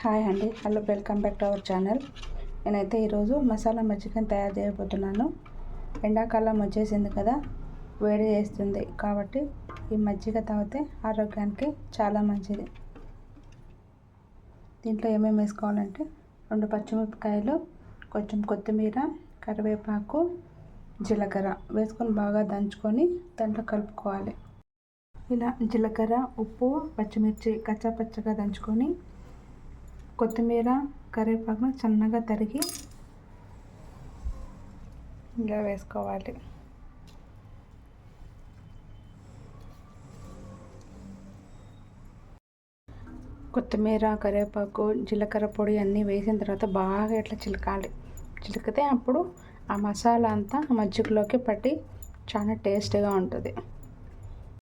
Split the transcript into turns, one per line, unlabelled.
Hi అండి. Hello welcome back to our channel. నేనైతే ఈరోజు మసాలా మజ్జిగని తయారు చేయబోతున్నాను. ఎండాకాలం వచ్చేసింది కదా వేడి చేస్తుంది కాబట్టి ఈ మజ్జిగ తాగితే ఆరోగ్యానికి చాలా మంచిది. దీంట్లో ఏమేమి వేసుకోవాలంటే రెండు పచ్చిమిరపకాయలు కొంచెం కొత్తిమీర కరివేపాకు జీలకర్ర వేసుకొని బాగా దంచుకొని దాంట్లో కలుపుకోవాలి. ఇలా జీలకర్ర ఉప్పు పచ్చిమిర్చి కచ్చాపచ్చగా దంచుకొని కొత్తిమీర కరివేపాకును సన్నగా తరిగి ఇలా వేసుకోవాలి. కొత్తిమీర కరివేపాకు జీలకర్ర పొడి అన్నీ వేసిన తర్వాత బాగా ఇట్లా చిలకాలి. చిలికితే అప్పుడు ఆ మసాలా అంతా మజ్జిగలోకి పట్టి చాలా టేస్ట్గా ఉంటుంది.